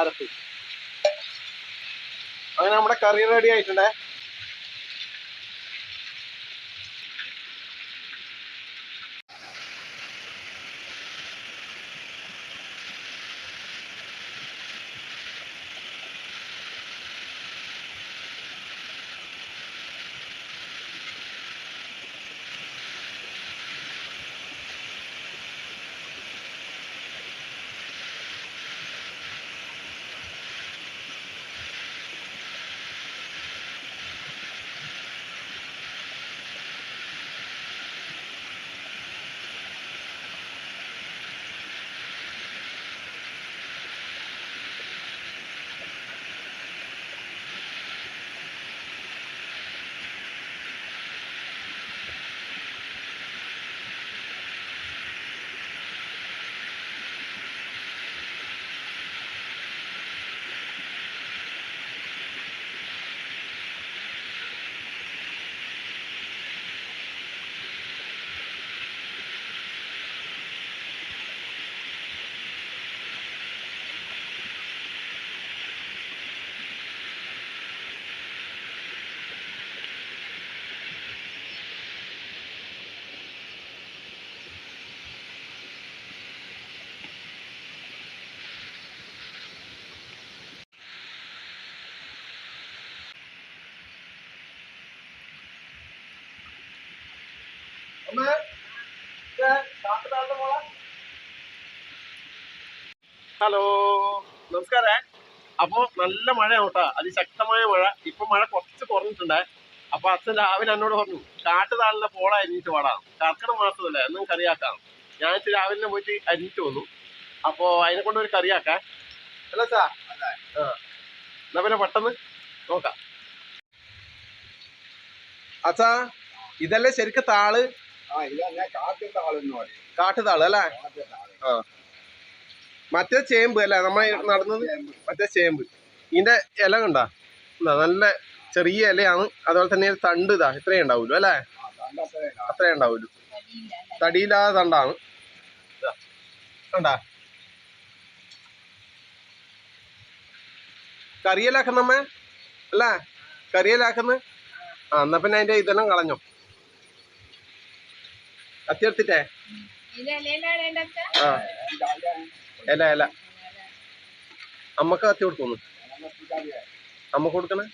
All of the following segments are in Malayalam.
അരപ്പ് അങ്ങനെ നമ്മുടെ കറി റെഡി ആയിട്ടുണ്ടേ. ഹലോ. നമസ്കാരേ. അപ്പോൾ നല്ല മഴയാണ് കേട്ടോ അതിശക്തമായ മഴ. ഇപ്പൊ മഴ കുറച്ച് കുറഞ്ഞിട്ടുണ്ട്. അപ്പോൾ അച്ഛൻ രാവിലെ എന്നോട് പറഞ്ഞു കാട്ടുതാളിന്റെ പോള അരിഞ്ഞിട്ട് പാടാം കർക്കിടക മാസമല്ലേ എന്നും കറിയാക്കാം ഞാൻ ഇച്ചിരി രാവിലെ പോയിട്ട് അരിഞ്ഞിട്ട് വന്നു. അപ്പോൾ അതിനെ കൊണ്ട് ഒരു കറിയാക്കാം അല്ല സാ? ആ. എന്നാ പിന്നെ പെട്ടെന്ന് നോക്കാം. അച്ഛാ ഇതല്ലേ ശരിക്കും താൾ? കാട്ടുതാൾ അല്ലേ? ആ. മറ്റേ ചേമ്പ് അല്ലേ? നമ്മൾ നടന്നത് മറ്റേ ചേമ്പ്. ഇതിന്റെ ഇല കണ്ടാ? എന്താ നല്ല ചെറിയ ഇലയാണ്. അതുപോലെ തന്നെ തണ്ട് ഇതാ ഇത്രയും ഉണ്ടാവുള്ളൂ അല്ലേ? അത്രേ ഉണ്ടാവുള്ളൂ തടിയില്ലാതെ തണ്ടാണ്. കണ്ടാ? കറിയലാക്കുന്നമ്മേ അല്ല? കറിയലാക്കുന്ന? ആ എന്നാ പിന്നെ അതിന്റെ ഇതെല്ലാം കളഞ്ഞോ? കത്തിയെടുത്തിട്ടേ? ആ. ഇല ഇല. അമ്മയ്ക്ക് കത്തി കൊടുക്കുന്നു അമ്മ കൊടുക്കണേ?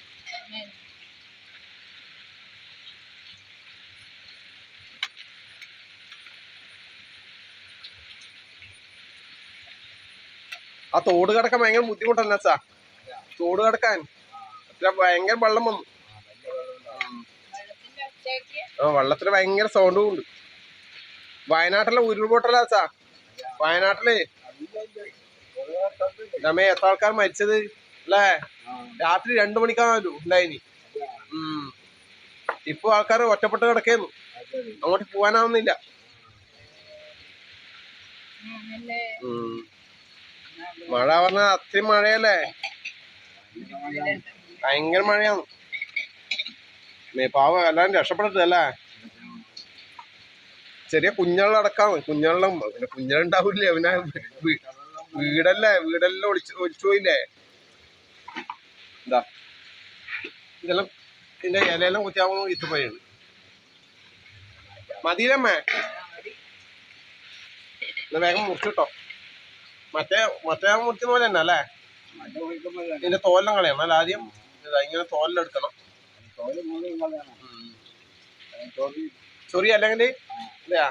ആ തോട് കിടക്കാൻ ഭയങ്കര ബുദ്ധിമുട്ടല്ല സാ തോട് കിടക്കാൻ. അത്ര ഭയങ്കര വെള്ളം വന്നു. ആ വെള്ളത്തിന് ഭയങ്കര സൗണ്ടും ഉണ്ട്. വയനാട്ടിലെ ഉരുൾപൊട്ടലാ സാ വയനാട്ടിലെ നമ്മെ എത്ര ആൾക്കാർ മരിച്ചത്? അല്ലേ? രാത്രി രണ്ടു മണിക്കാണല്ലോ ഉണ്ടായിനി. ഉം. ഇപ്പൊ ആൾക്കാർ ഒറ്റപ്പെട്ട് കിടക്കുന്നു. അങ്ങോട്ട് പോവാനാവുന്നില്ല. മഴ പറഞ്ഞ അത്രയും മഴയല്ലേ? ഭയങ്കര മഴയാണ്. പാവം എല്ലാരും രക്ഷപ്പെടട്ടല്ലേ ചെറിയ കുഞ്ഞുങ്ങളടക്കാണ്. കുഞ്ഞുങ്ങളും പിന്നെ കുഞ്ഞുങ്ങളുണ്ടാവില്ലേ? പിന്നെ വീടല്ലേ? വീടല്ലേ ഒളിച്ച് ഒളിച്ചു പോയില്ലേ? എന്താ ഇതെല്ലാം ഇതിന്റെ ഇലയെല്ലാം കുത്തിയാവുമ്പോ ഇത്തുപോയാണ് മതിയിലമ്മേ എന്നാ വേഗം മുറിച്ചിട്ടോ. മറ്റേ മറ്റേ മുറിക്കുന്ന പോലെ തന്നെ അല്ലേ? ഇതിന്റെ തോലെല്ലാം കളയണം. അല്ല ആദ്യം ഇതാ ഇങ്ങനെ തോലെല്ലാം എടുക്കണം. തോൽ മൂന്നും കളയണം തോൽ ചൊറി അല്ലെങ്കിൽ ഇതാ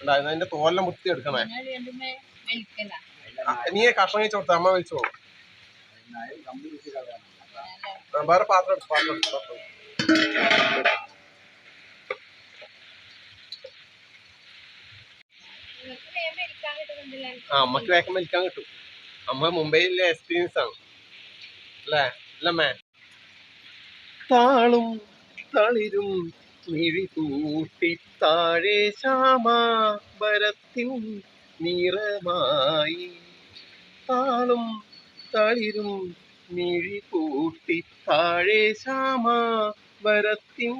ഇതിന്റെ തോലെല്ലാം മുത്തി എടുക്കണേ. നീയെ കഷ്ണം കഴിച്ചു കൊടുത്ത അമ്മ വിളിച്ചു പോകും വേറെ പാത്രം എടുക്ക്, പാത്രം ആ അമ്മയ്ക്ക് വേഗം വലിക്കാൻ കിട്ടും. അമ്മ മുംബൈയിലെ എക്സ്പീരിയൻസ് ആണ്. അല്ലേ? അല്ലമ്മേ താളും തളിരും മിഴി കൂട്ടി താഴെ ശ്യാമാബരത്തിൻ നിറമായി. താളും തളിരും മിഴി കൂട്ടി താഴെ ശ്യാമാബരത്തിൻ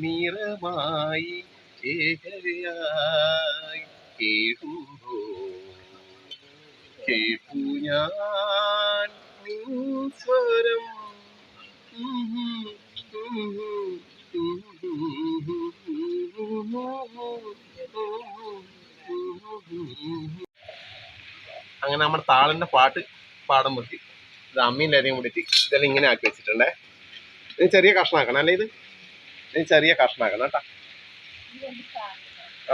നിറമായി. ഏകരയായി കേഴുമ്പോ കേട്ടു ഞാൻ സ്വരം. അങ്ങനെ നമ്മുടെ താളിന്റെ പാട്ട് പാടം നിർത്തി ഇത് അമ്മീന്റെ അരിയും കൂടിയിട്ട് ഇതെല്ലാം ഇങ്ങനെ ആക്കി വെച്ചിട്ടുണ്ടേ. ഇനി ചെറിയ കഷ്ണാക്കണം അല്ലേ ഇത്? ഇനി ചെറിയ കഷ്ണാക്കണം കേട്ടാ.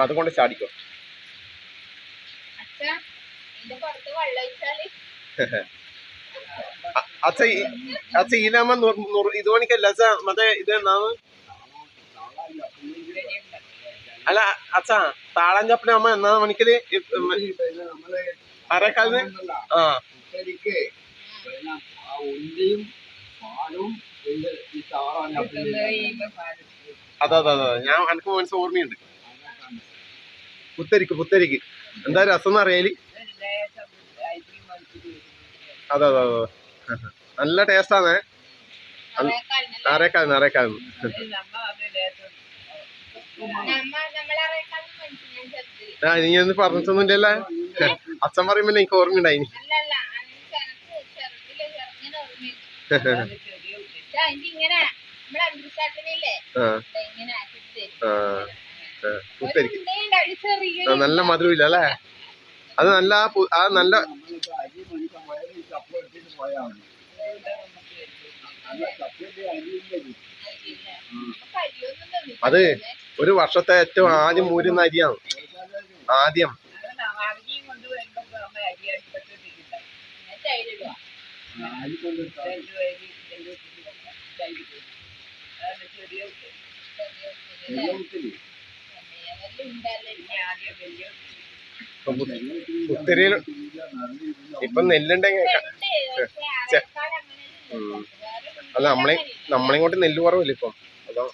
അതുകൊണ്ട് ചാടിക്കോ. അച്ഛ അച്ഛ ഈ- അച്ഛ ഈനാമ ഇത് മണിക്കല്ല അച്ഛ മറ്റേ ഇത് എന്നാണ്? അല്ല അച്ഛ താളം ചപ്പന അമ്മ എന്നാ മണിക്കൽ? അരക്കാലിന് ആ. അതെ അതെ അതെ. ഞാൻ എനിക്ക് മനസ്സ് ഓർമ്മയുണ്ട്. പുത്തരിക്ക് പുത്തരിക്ക്. എന്താ രസം എന്ന് അറിയാൽ? അതെ അതെ അതെ. നല്ല ടേസ്റ്റാണ് അറേക്കാലിനല്ലേ? അരക്കാലിന് അരക്കാലിന് നമ്മ നമ്മളെ അറേക്കാലിന് മനുഷ്യൻ ഞാൻ ചെറുതിൽ. ആ നീ ഒന്ന് പറഞ്ഞിട്ടൊന്നുമില്ലല്ലേ? അച്ഛൻ പറയുമ്പോ എനിക്ക് ഓർമ്മയുണ്ടായി നല്ല മധുരമില്ല അല്ലേ? അത് നല്ല ആ നല്ല. അത് ഒരു വർഷത്തെ ഏറ്റവും ആദ്യം മൂരുന്ന അരിയാണ്. ആദ്യം. ഒത്തിരി. ഇപ്പൊ നെല്ലുണ്ടെങ്കിൽ അല്ല നമ്മളെ നമ്മളെങ്ങോട്ട് നെല്ല് കുറവില്ല ഇപ്പം? അതോ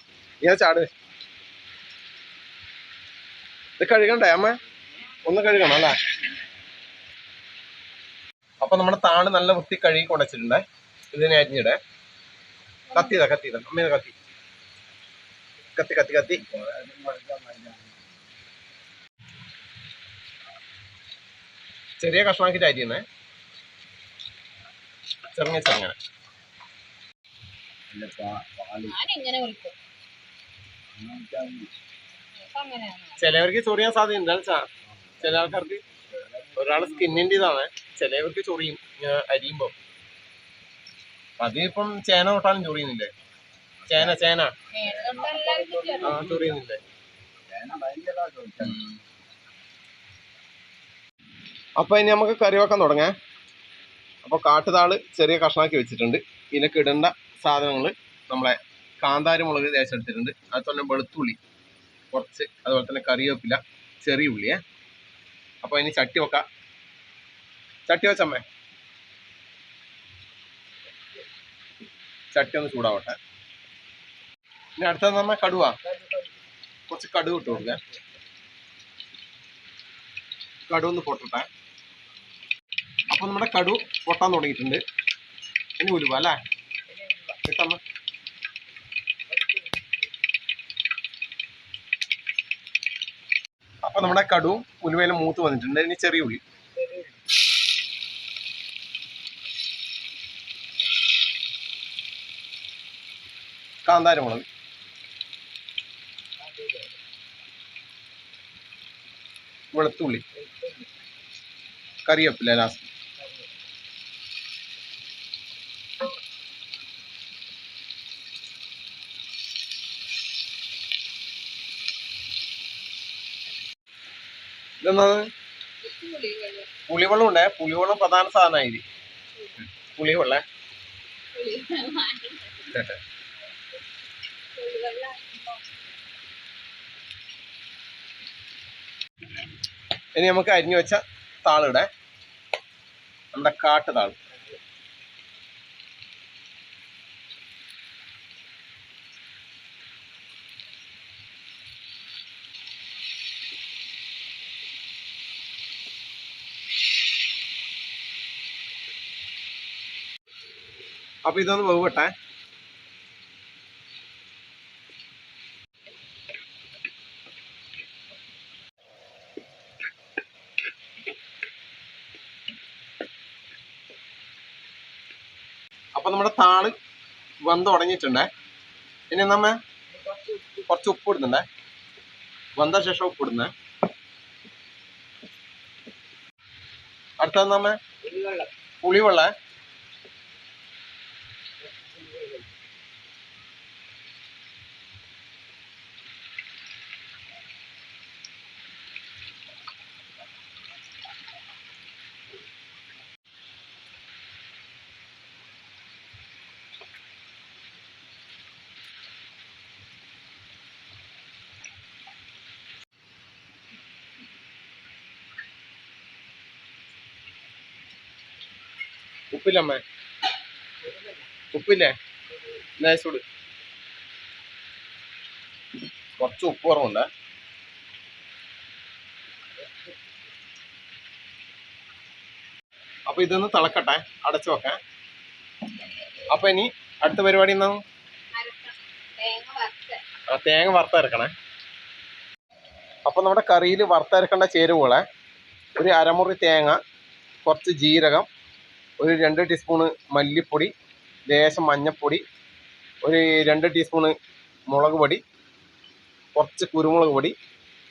ഞാൻ ചാട്. ഇത് കഴുകണ്ടേ അമ്മ? ഒന്ന് കഴുകണം അല്ലേ? അപ്പൊ നമ്മുടെ താണ് നല്ല വൃത്തി കഴുകി കൊണ്ടച്ചിട്ടുണ്ടേ ഇതിനെ അരിഞ്ഞിടേ. കത്തിയതാ കത്തിയതാ. അമ്മ കത്തി. കത്തി കത്തി കത്തി. ചെറിയ കഷ്ണമാക്കിട്ട് അരിയുന്നേ. ചെറുങ്ങനെ ചെറുങ്ങനെ. ഇങ്ങനെ വിളിക്കും ചിലവർക്ക് ചൊറിയാൻ സാധ്യതയുണ്ട് സാ ചില ആൾക്കാർക്ക് ഒരാളെ സ്കിന്നിന്റെ ഇതാണ് ചിലവർക്ക് ചൊറിയും അരിയുമ്പോ. അത് അതിപ്പം ചേന തൊട്ടാലും ചൊറിയുന്നില്ലേ? ചേന ചേന. ആ ചൊറിയുന്നില്ലേ? അപ്പൊ ഇനി നമുക്ക് കറി വെക്കാൻ തുടങ്ങാം. അപ്പൊ കാട്ടുതാൾ ചെറിയ കഷ്ണാക്കി വെച്ചിട്ടുണ്ട്. ഇതിലേക്ക് ഇടേണ്ട സാധനങ്ങൾ നമ്മളെ കാന്താരി മുളക് തേച്ചെടുത്തിട്ടുണ്ട് എടുത്തിട്ടുണ്ട് അതുപോലെ വെളുത്തുള്ളി. കുറച്ച് അതുപോലെ തന്നെ കറിവേപ്പില ചെറിയ ഉള്ളിയേ അപ്പൊ ഇനി ചട്ടി വെക്കാം. ചട്ടി വെച്ചമ്മേ ചട്ടി ഒന്ന് ചൂടാവട്ടെ. ഇനി അടുത്തത് നമ്മ കടുവ. കുറച്ച് കടുവ് ഇട്ട് കൊടുക്കാം. കടുവ് ഒന്ന് പൊട്ടട്ടെ. അപ്പൊ നമ്മുടെ കടു പൊട്ടാൻ തുടങ്ങിയിട്ടുണ്ട്. ഇനി ഉലുവ അല്ലേ? കിട്ടമ്മ നമ്മുടെ കടുവും ഉലുവയിലും മൂത്ത് വന്നിട്ടുണ്ട്. ഇനി ചെറിയ ഉള്ളി. കാന്താരമുളക് വെളുത്തുള്ളി. കറിവേപ്പില ലാസ്റ്റ് പുളിവെള്ളം ഉണ്ടേ. പുളിവെള്ളം പ്രധാന സാധനമായി പുളിവെള്ളേ. ഇനി നമുക്ക് അരിഞ്ഞു വെച്ച താളിടെ. നമ്മുടെ കാട്ട് അപ്പോൾ ഇതൊന്ന് വെവട്ടെ അപ്പോൾ നമ്മുടെ താൾ വന്ത് തുടങ്ങിയിട്ടുണ്ടേ ഇനി നമ്മ കുറച്ച് ഉപ്പ് ഇടുന്നുണ്ടേ. വന്ത ശേഷം ഉപ്പ് ഇടുന്നേ. അടുത്തത് നമ്മ പുളിവെള്ള ഉപ്പില്ലമ്മേ ഉപ്പില്ലേ? നൈസൂട് കുറച്ച് ഉപ്പ് കുറവുണ്ട്. അപ്പൊ ഇതൊന്ന് തിളക്കട്ടെ അടച്ചു വെക്കാൻ അപ്പൊ ഇനി അടുത്ത പരിപാടി എന്താ? ആ, തേങ്ങ വറുത്തരക്കണേ. അപ്പൊ നമ്മുടെ കറിയിൽ വറുത്തരക്കേണ്ട ചേരുവകളെ. ഒരു അരമുറി തേങ്ങ കുറച്ച് ജീരകം ഒരു രണ്ട് ടീസ്പൂണ് മല്ലിപ്പൊടി ലേശം മഞ്ഞൾപ്പൊടി ഒരു രണ്ട് ടീസ്പൂണ് മുളക് പൊടി കുറച്ച് കുരുമുളക് പൊടി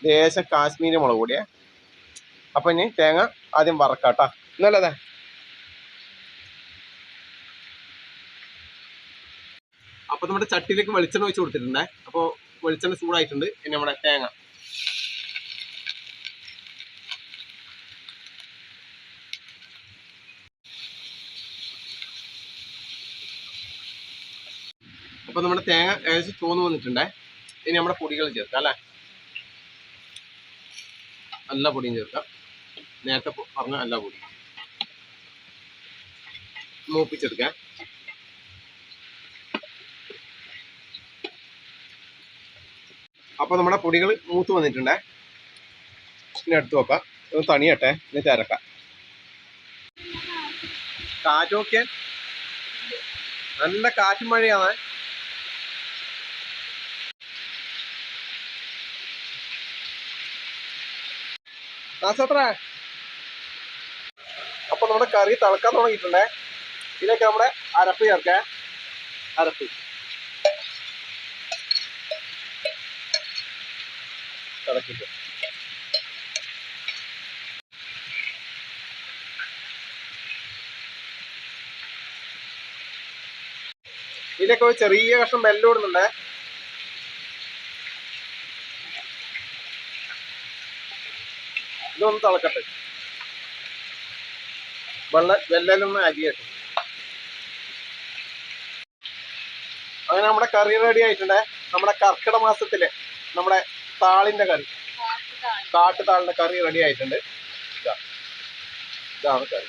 ലേശം കാശ്മീരി മുളക് പൊടിയേ. അപ്പം ഇനി തേങ്ങ ആദ്യം വറക്കാട്ടാ. എന്നല്ലേ അപ്പോൾ നമ്മുടെ ചട്ടിയിലേക്ക് വെളിച്ചെണ്ണ ഒഴിച്ച് കൊടുത്തിട്ടുണ്ടേ. അപ്പോൾ വെളിച്ചെണ്ണ ചൂടായിട്ടുണ്ട്. ഇനി നമ്മുടെ തേങ്ങ. അപ്പോൾ നമ്മുടെ തേങ്ങ ഏകദേശം ചോന്ന് വന്നിട്ടുണ്ടേ. ഇനി നമ്മുടെ പൊടികൾ ചേർക്കാം അല്ലേ? നല്ല പൊടിയും ചേർക്കാം. നേരത്തെ പറഞ്ഞ എല്ലാ പൊടിയും മൂപ്പിച്ചെടുക്കാം. അപ്പോൾ നമ്മുടെ പൊടികൾ മൂത്ത് വന്നിട്ടുണ്ടേ. ഇനി എടുത്ത് വെക്കാം. ഒന്ന് തണിയട്ടെ എന്നിട്ട് അരക്കാം. കാറ്റൊക്കെ നല്ല കാറ്റും മഴയാണ്. നാസത്ര അപ്പൊ നമ്മുടെ കറി തിളക്കാൻ തുടങ്ങിയിട്ടുണ്ടേ. ഇതിലേക്ക് നമ്മുടെ അരപ്പ് ചേർക്കാം. അരപ്പ്. തിളക്കിട്ട്. ഇതിലേക്ക് ഒരു ചെറിയ കഷ്ണം വെല്ലം ഇടുന്നുണ്ടേ. ഇതൊന്ന് തിളക്കട്ടെ. വെള്ള വെല്ലൊന്ന് അരിയട്ടെ അങ്ങനെ നമ്മുടെ കറി റെഡി ആയിട്ടുണ്ടേ. നമ്മുടെ കർക്കിട മാസത്തിലെ നമ്മുടെ താളിന്റെ കറി. കാട്ടു താളിന്റെ കാട്ടുതാളിന്റെ കറി റെഡി ആയിട്ടുണ്ട്. ഇതാ. ഇതാണ് കറി.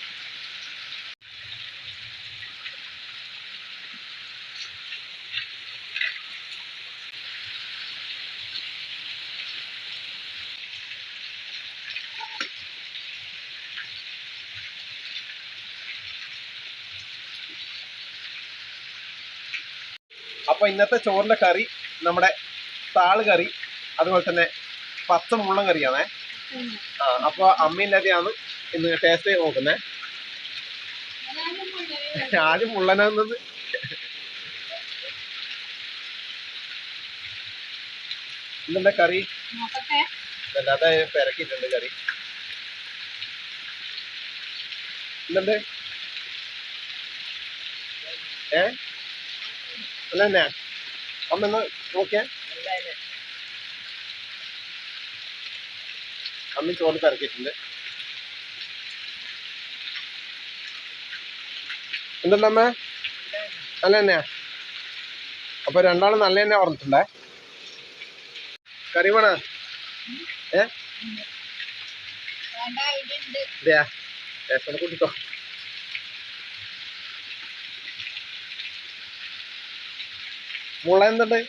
അപ്പൊ ഇന്നത്തെ ചോറിന്റെ കറി നമ്മുടെ താൾ കറി അതുപോലെ തന്നെ പച്ച മുള്ളൻ കറിയാണേ. ആ അപ്പോൾ അമ്മയില്ലാതെയാണ് ഇന്ന് ടേസ്റ്റ് ചെയ്ത് മുഴുവൻ ആദ്യം മുള്ളനാകുന്നത് ഇന്നെന്താ കറി? അല്ലാതെ പെരക്കിയിട്ടുണ്ട് കറി. ഇന്നെന്ത്? ഏ? അല്ല തന്നെ അമ്മ ഒന്ന് നോക്കിയേ അമ്മ ചോറ് തിരക്കിയിട്ടുണ്ട് എന്തുണ്ടമ്മ നല്ല തന്നെയാ അപ്പൊ രണ്ടാളും നല്ല തന്നെ പറഞ്ഞിട്ടുണ്ടേ കറി വേണ? ഏ? കൂട്ടിക്കോ. മുള എന്തുണ്ട്?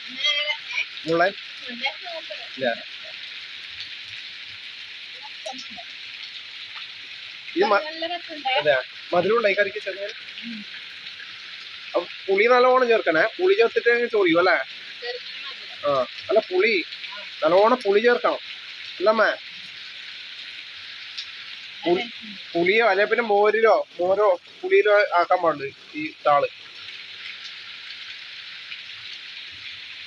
മുള്ള ഇല്ല. മധുരമുണ്ടോ ഈ കറിക്ക് അപ്പൊ പുളി നല്ലോണം ചേർക്കണേ. പുളി ചേർത്തിട്ട് ചൊറിയും അല്ലേ. ആ അല്ല പുളി. നല്ലോണം പുളി ചേർക്കണം. അല്ലമ്മേ. പുളിയോ? അല്ലെ പിന്നെ മോരിലോ? മോരോ പുളിയിലോ ആക്കാൻ പാടുള്ളൂ ഈ താൾ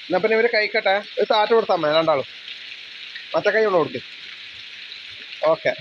എന്നാ പിന്നെ ഇവർ കഴിക്കട്ടെ. ഇത് താറ്റ് കൊടുത്താൽ മതി രണ്ടാളും. മറ്റേ കൈ കൊണ്ട് കൊടുക്ക്. ഓക്കെ.